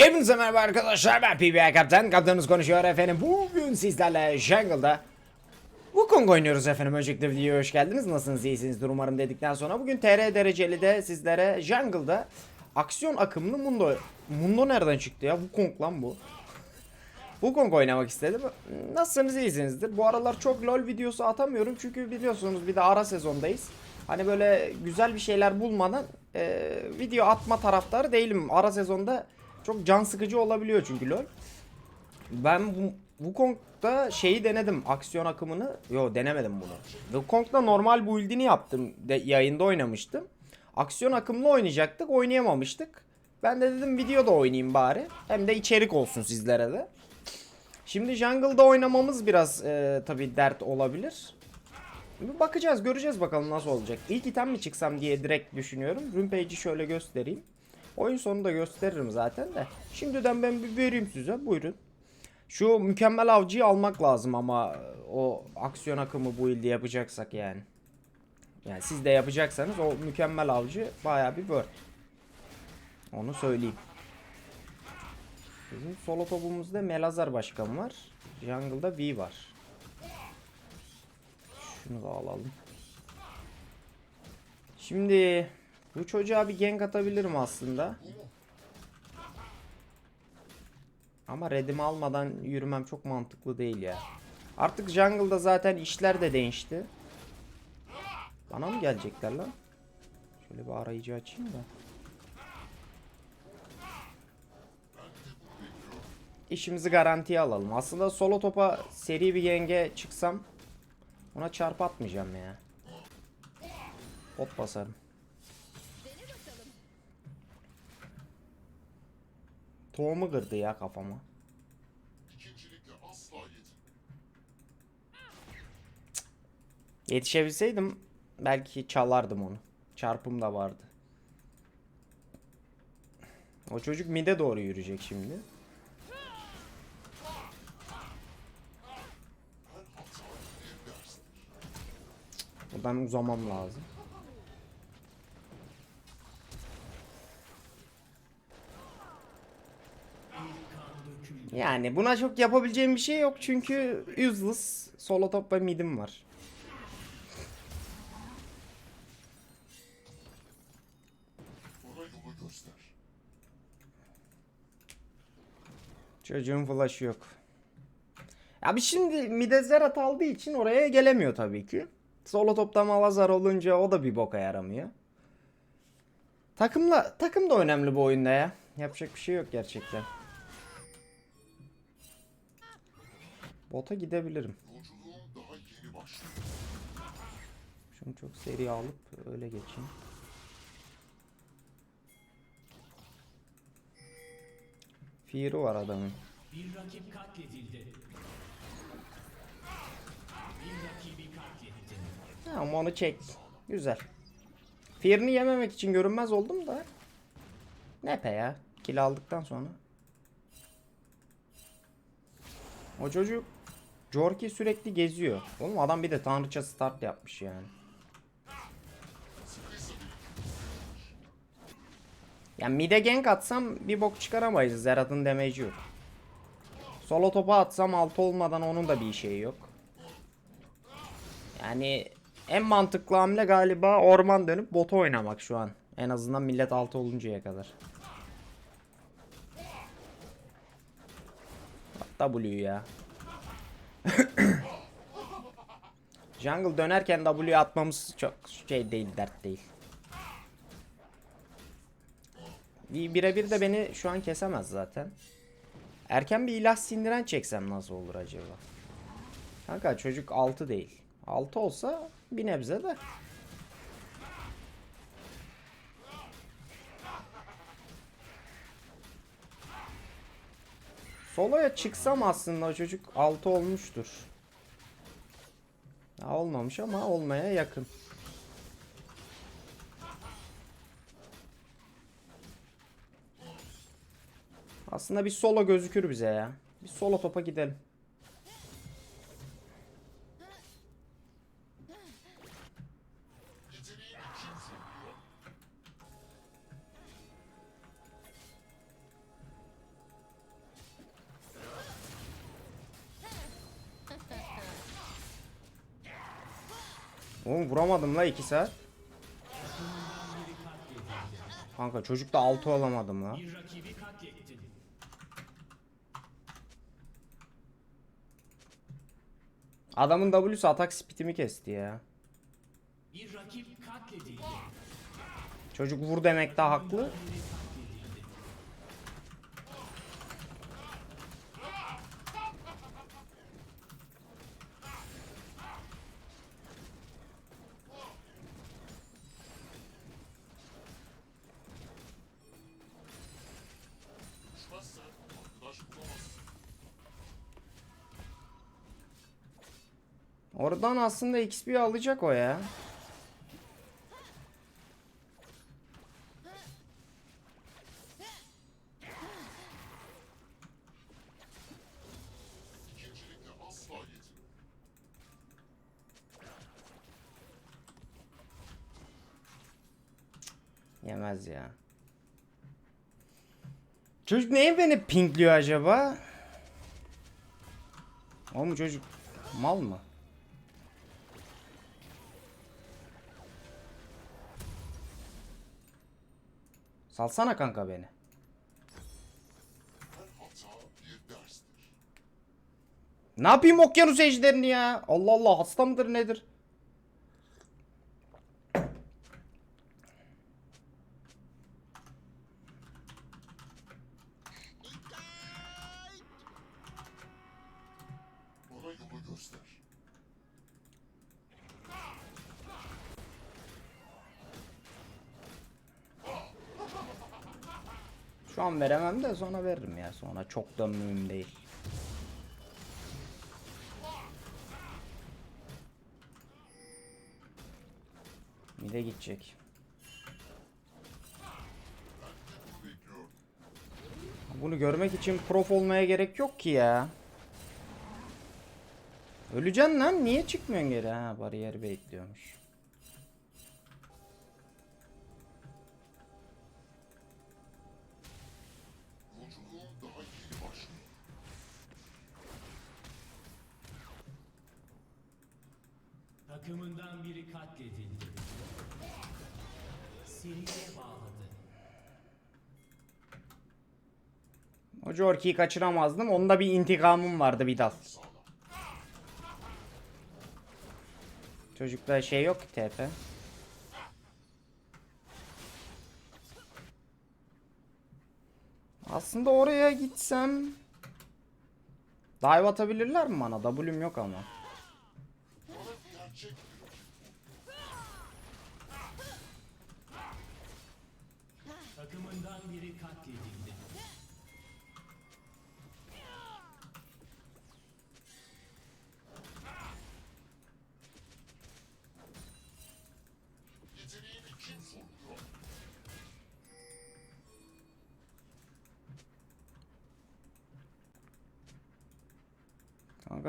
Hepinize merhaba arkadaşlar ben PBA Kaptan Kaptanınız konuşuyor efendim. Bugün sizlerle Jungle'da Wukong oynuyoruz efendim. Öncelikle videoya hoş geldiniz. Nasılsınız? İyisinizdir umarım dedikten sonra. Bugün TR dereceli de sizlere Jungle'da Aksiyon akımlı Mundo Mundo nereden çıktı ya? Wukong lan bu. Wukong oynamak istedim. Nasılsınız? İyisinizdir. Bu aralar çok LoL videosu atamıyorum Çünkü biliyorsunuz bir de ara sezondayız. Hani böyle güzel bir şeyler bulmadan e, video atma taraftarı değilim. Ara sezonda çok can sıkıcı olabiliyor çünkü LoL. Ben bu Wukong'da şeyi denedim. Aksiyon akımını. Yo denemedim bunu. Wukong'da normal build'ini yaptım. De, yayında oynamıştım. Aksiyon akımlı oynayacaktık. Oynayamamıştık. Ben de dedim videoda oynayayım bari. Hem de içerik olsun sizlere de. Şimdi jungle'da oynamamız biraz e, tabi dert olabilir. Bir bakacağız göreceğiz bakalım nasıl olacak. İlk item mi çıksam diye direkt düşünüyorum. Rumpage'i şöyle göstereyim. Oyun sonunda gösteririm zaten de. Şimdiden ben bir vereyim size buyurun. Şu mükemmel avcıyı almak lazım ama o aksiyon akımı bu ilde yapacaksak yani. Yani siz de yapacaksanız o mükemmel avcı baya bir word. Onu söyleyeyim. Bizim solo topumuzda Melazar başkan var. Jungle'da V var. Şunu da alalım. Şimdi bu çocuğa bir gank atabilirim aslında. Ama redimi almadan yürümem çok mantıklı değil ya. Artık jungle'da zaten işler de değişti. Bana mı gelecekler lan? Şöyle bir arayıcı açayım da. İşimizi garantiye alalım. Aslında solo topa seri bir yenge çıksam ona çarp atmayacağım ya. Bot basarım. Tohumu kırdı ya kafama. Yetişebilseydim belki çalardım onu. Çarpım da vardı. O çocuk mide doğru yürüyecek şimdi. Buradan uzamam lazım. Yani buna çok yapabileceğim bir şey yok çünkü useless solo top ve midim var. Çocuğun flash'ı yok. Abi şimdi mide Zerat aldığı için oraya gelemiyor tabii ki. Solo topta Malazar olunca o da bir boka yaramıyor. Takımla takım da önemli bu oyunda ya. Yapacak bir şey yok gerçekten. Bota gidebilirim. Şunu çok seri alıp öyle geçeyim. Fear'ı var adamın. Bir rakip katledildi. Bir rakibi katlettin. Ha, ama onu çek. Güzel. Fear'ını yememek için görünmez oldum da. Ne pe ya. Kill aldıktan sonra. O çocuk Jorki sürekli geziyor. Oğlum adam bir de tanrıça start yapmış yani. Ya mide gank atsam bir bok çıkaramayız. Zerat'ın damage'i yok. Solo topa atsam altı olmadan onun da bir şeyi yok. Yani en mantıklı hamle galiba orman dönüp bota oynamak şu an. En azından millet altı oluncaya kadar. W ya. Jungle dönerken W atmamız çok şey değil, dert değil. Bir birebir de beni şu an kesemez zaten. Erken bir ilah sindiren çeksem nasıl olur acaba? Kanka çocuk 6 değil. 6 olsa bir nebze de. Solo'ya çıksam aslında o çocuk 6 olmuştur. Ya olmamış ama olmaya yakın. Aslında bir solo gözükür bize ya. Bir solo topa gidelim. Vuramadım la 2 saat. Kanka çocukta 6 olamadım la. Adamın W'su atak speed'imi kesti ya. Çocuk vur demekte haklı. Oradan aslında XP alacak o ya. Yemez ya. Çocuk neye beni pinkliyor acaba? Oğlum çocuk mal mı? Salsana kanka beni. Ne yapayım okyanus ejderini ya? Allah Allah hasta mıdır nedir? Bana yolu göster. Şu an veremem de sonra veririm ya. Sonra çok da mühim değil. Mide gidecek. Bunu görmek için prof olmaya gerek yok ki ya. Öleceksin lan. Niye çıkmıyorsun geri? Ha bariyer bekliyormuş. Jorki'yi kaçıramazdım. Onda bir intikamım vardı bir dal. Sağlam. Çocukta şey yok ki TP. Aslında oraya gitsem Dive atabilirler mi bana? W'm yok ama. Takımından biri katledildi.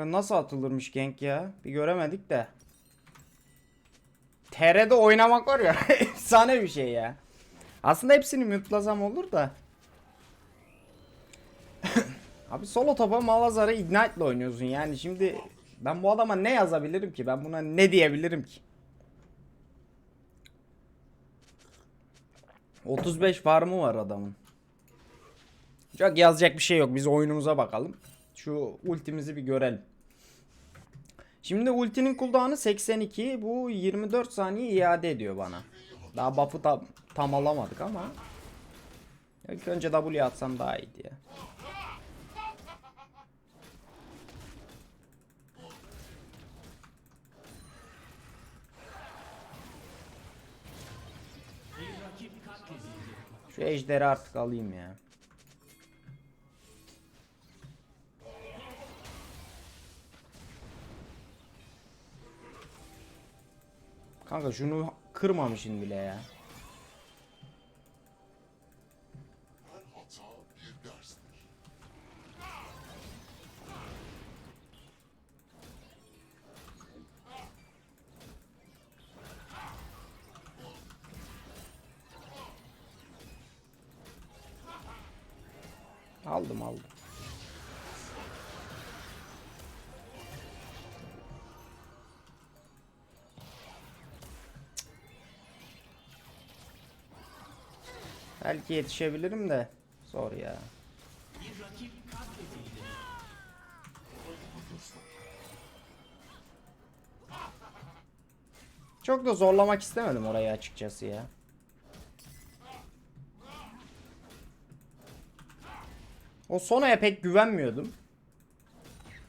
Kanka nasıl atılırmış gank ya? Bir göremedik de. TR'de oynamak var ya efsane bir şey ya. Aslında hepsini mutlasam olur da. Abi solo topa Malazar'ı Ignite ile oynuyorsun yani şimdi ben bu adama ne yazabilirim ki? Ben buna ne diyebilirim ki? 35 farmı var adamın. Çok yazacak bir şey yok. Biz oyunumuza bakalım. Şu ultimizi bir görelim. Şimdi ultinin cooldown'ı 82. Bu 24 saniye iade ediyor bana. Daha buff'ı tam, tam alamadık ama. İlk önce W atsam daha rakip katledildi. Şu ejderi artık alayım ya. Kanka şunu kırmamışsın bile ya. Aldım aldım. Belki yetişebilirim de zor ya. Çok da zorlamak istemedim orayı açıkçası ya. O Sona'ya pek güvenmiyordum.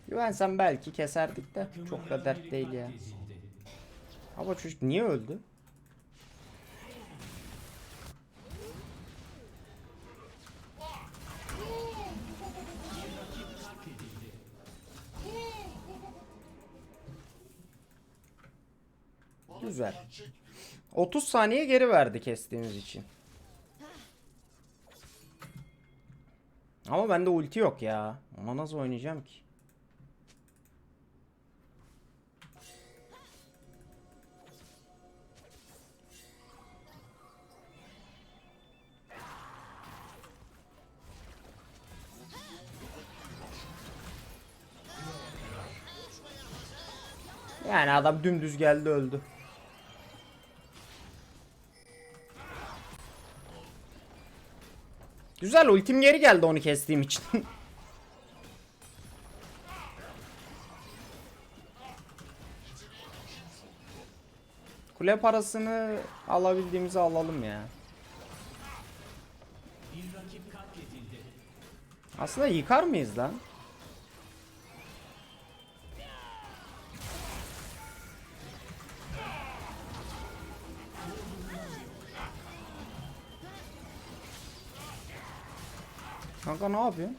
Güvensem belki keserdik de çok da dert değil ya. Ama çocuk niye öldü? Güzel. Gerçek bir 30 saniye geri verdi kestiğimiz için. Ama bende ulti yok ya. Ama nasıl oynayacağım ki? Yani adam dümdüz geldi öldü. Güzel ultim geri geldi onu kestiğim için. Kule parasını alabildiğimizi alalım ya. Aslında yıkar mıyız lan? Kanka ne yapıyorsun?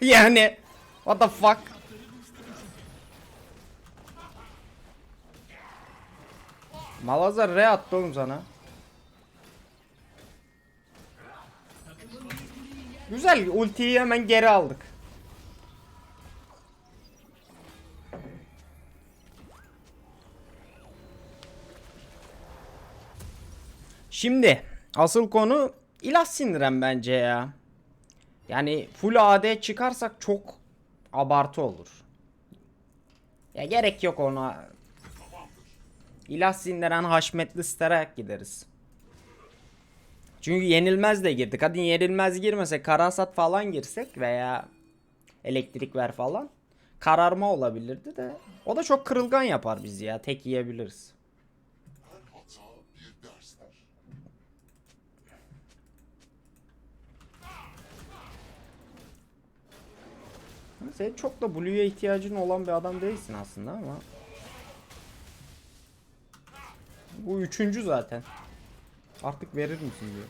yani what the fuck? Malazar re attı oğlum sana. Güzel ultiyi hemen geri aldık. Şimdi asıl konu ilah sindiren bence ya. Yani full AD çıkarsak çok abartı olur. Ya gerek yok ona. İlah sindiren haşmetli sterarak gideriz. Çünkü yenilmez de girdik. Hadi yenilmez girmesek karasat falan girsek veya elektrik ver falan kararma olabilirdi de o da çok kırılgan yapar bizi ya. Tek yiyebiliriz. her hata bir derstir. Sen çok da Blue'ya ihtiyacın olan bir adam değilsin aslında ama. Bu üçüncü zaten. Artık verir misin diyor.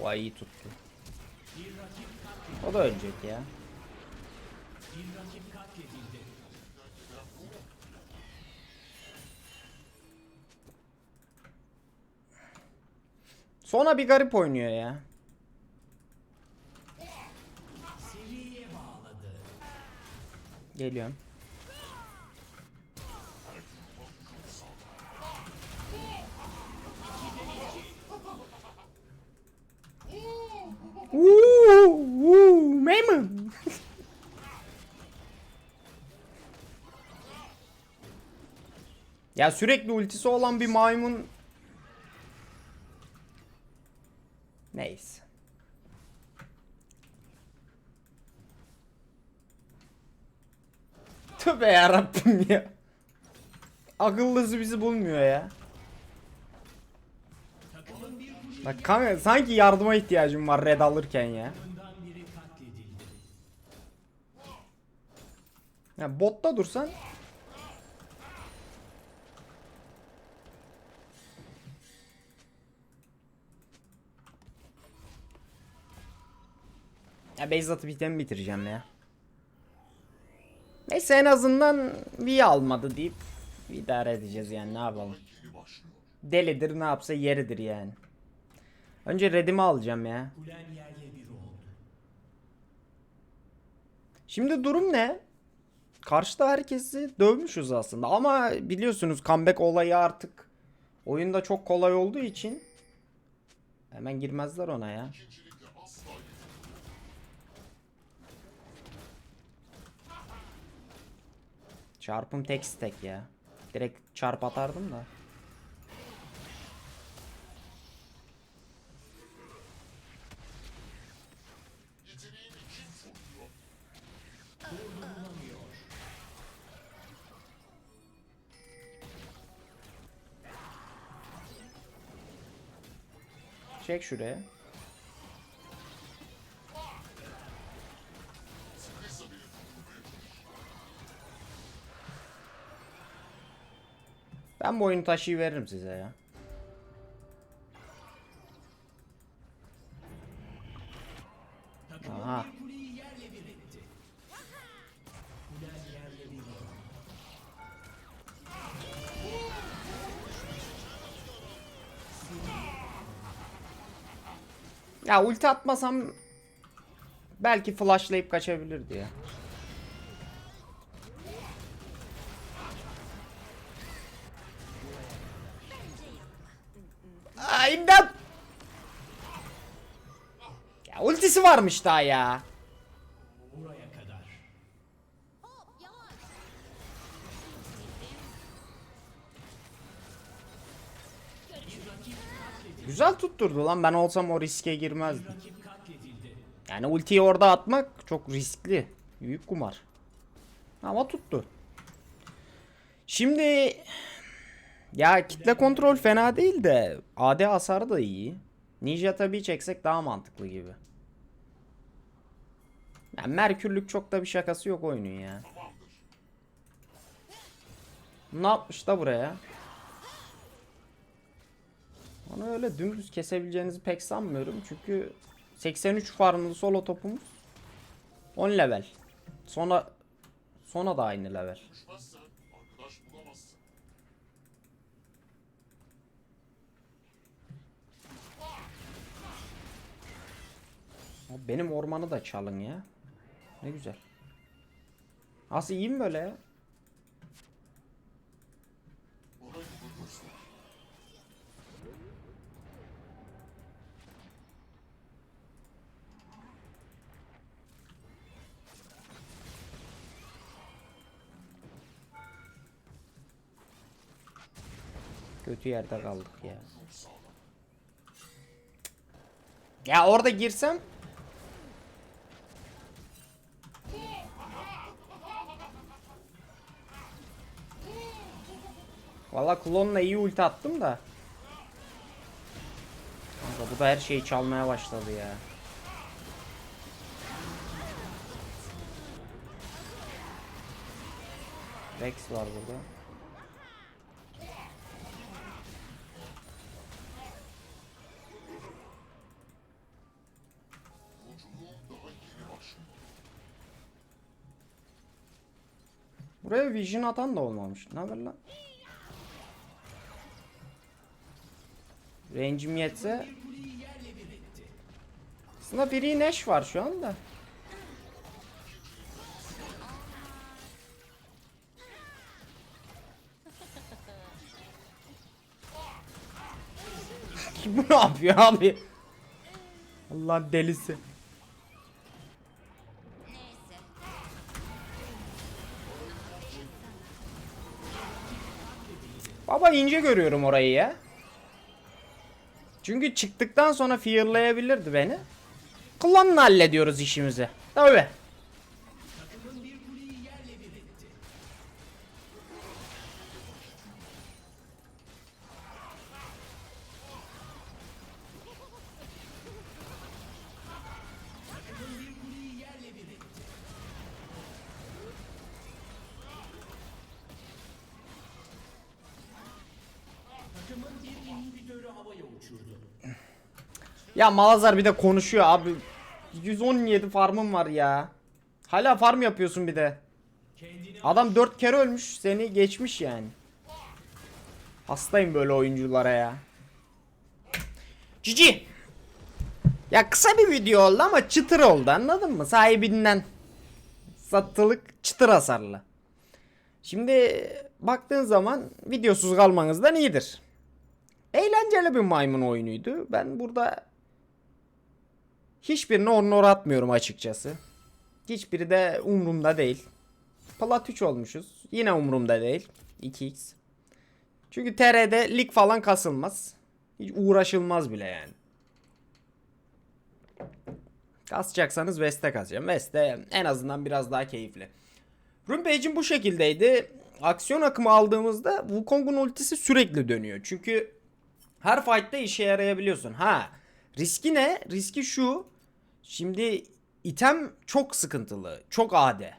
O iyi tuttu. O da ölecek ya. Bir rakip katledildi. Sona bir garip oynuyor ya. Geliyorum. Uuu, uuu, maymun. ya sürekli ultisi olan bir maymun. Neyse. Tövbe yarabbim ya. Akıllısı bizi bulmuyor ya. Bak kanka sanki yardıma ihtiyacım var red alırken ya. Ya botta dursan Ya base atıp bitireceğim ya. Neyse en azından bir almadı deyip idare edeceğiz yani ne yapalım. Delidir ne yapsa yeridir yani. Önce redimi alacağım ya. Şimdi durum ne? Karşıda herkesi dövmüşüz aslında ama biliyorsunuz comeback olayı artık oyunda çok kolay olduğu için hemen girmezler ona ya. Çarpım tek stack ya. Direkt çarp atardım da. Çek şuraya. Ben bu oyunu taşıyı veririm size ya. Aha. Ya ulti atmasam belki flashlayıp kaçabilirdi ya. İmdat! Ya ultisi varmış daha ya. Güzel tutturdu lan ben olsam o riske girmezdim. Yani ultiyi orada atmak çok riskli. Büyük kumar. Ama tuttu. Şimdi ya kitle kontrol fena değil de AD hasarı da iyi. Ninja tabii çeksek daha mantıklı gibi. Yani Merkürlük çok da bir şakası yok oyunun ya. Ne yapmış da buraya? Onu öyle dümdüz kesebileceğinizi pek sanmıyorum. Çünkü 83 farmlı solo topumuz 10 level. Sonra sonra da aynı level. Benim ormanı da çalın ya. Ne güzel. Nasıl iyi mi böyle ya? Kötü yerde kaldık ya. Ya orada girsem Valla klonla iyi ulti attım da Kanka bu da her şeyi çalmaya başladı ya Rex var burada. Buraya vision atan da olmamış. Ne haber lan? Range'im yetse aslında Free Nash var şu anda. Bu ne yapıyor abi? Allah delisi. Baba ince görüyorum orayı ya. Çünkü çıktıktan sonra fearlayabilirdi beni. Klonla hallediyoruz işimizi. Tabii. Uçurdu. Ya Malazar bir de konuşuyor abi. 117 farmım var ya. Hala farm yapıyorsun bir de. Adam 4 kere ölmüş seni geçmiş yani. Hastayım böyle oyunculara ya. Cici. Ya kısa bir video oldu ama çıtır oldu anladın mı? Sahibinden. Satılık çıtır hasarlı. Şimdi baktığın zaman videosuz kalmanızdan iyidir. Eğlenceli bir maymun oyunuydu. Ben burada hiçbirine honor atmıyorum açıkçası. Hiçbiri de umurumda değil. Plat 3 olmuşuz. Yine umurumda değil. 2x. Çünkü TR'de lig falan kasılmaz. Hiç uğraşılmaz bile yani. Kasacaksanız Veste kasacağım. Veste en azından biraz daha keyifli. Rampage'in bu şekildeydi. Aksiyon akımı aldığımızda Wukong'un ultisi sürekli dönüyor. Çünkü her fight'ta işe yarayabiliyorsun. Ha riski ne? Riski şu. Şimdi item çok sıkıntılı. Çok ade.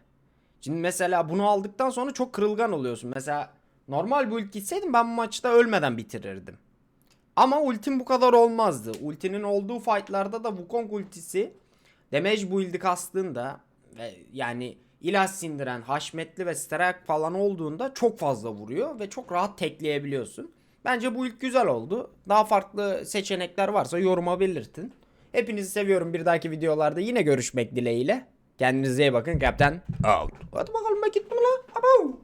Şimdi mesela bunu aldıktan sonra çok kırılgan oluyorsun. Mesela normal build gitseydim ben bu maçta ölmeden bitirirdim. Ama ultim bu kadar olmazdı. Ultinin olduğu fightlarda da Wukong ultisi damage build'i kastığında ve yani ilaç sindiren, haşmetli ve sterak falan olduğunda çok fazla vuruyor ve çok rahat tekleyebiliyorsun. Bence bu ilk güzel oldu. Daha farklı seçenekler varsa yoruma belirtin. Hepinizi seviyorum. Bir dahaki videolarda yine görüşmek dileğiyle. Kendinize iyi bakın. Kaptan out. Hadi bakalım ben gittim lan. Abo.